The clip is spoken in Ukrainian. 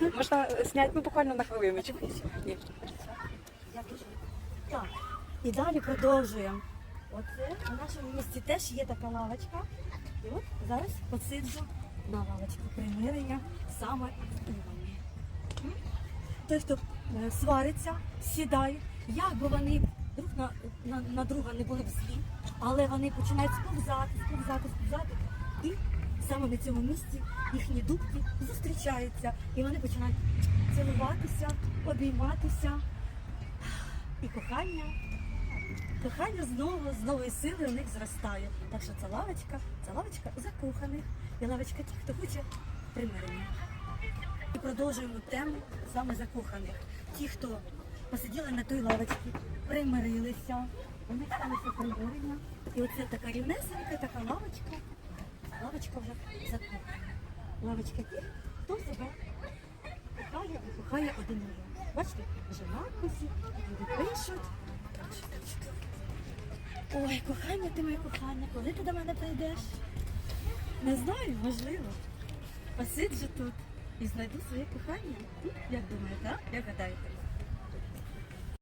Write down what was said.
Можна зняти ну, буквально на хвилиночку. Ні. Так. І далі продовжуємо. Оце у нашому місті теж є така лавочка. І от зараз посиджу на лавочку примирення саме з Іваном. Той, хто е, свариться, сідає, як би вони друг на, на, на друга не були б злі, але вони починають сповзати, сповзати, сповзати. Саме на цьому місці їхні дубки зустрічаються. І вони починають цілуватися, обійматися. І кохання, кохання знову з нової сили у них зростає. Так що це лавочка, це лавочка закоханих і лавочка тих, хто хоче примирення. І продовжуємо тему саме закоханих. Ті, хто посиділи на той лавочці, примирилися, у них сталося примирення. І оце така рівнесенька, така лавочка, лавочка вже закохана. Лавочка тих, хто себе кохає і кохає один одного. Бачите, вже надписи, люди пишуть. Ой, кохання ти моє кохання, коли ти до мене прийдеш? Не знаю, можливо. Посиджу тут і знайду своє кохання. Як думаєте, так? Як гадаєте?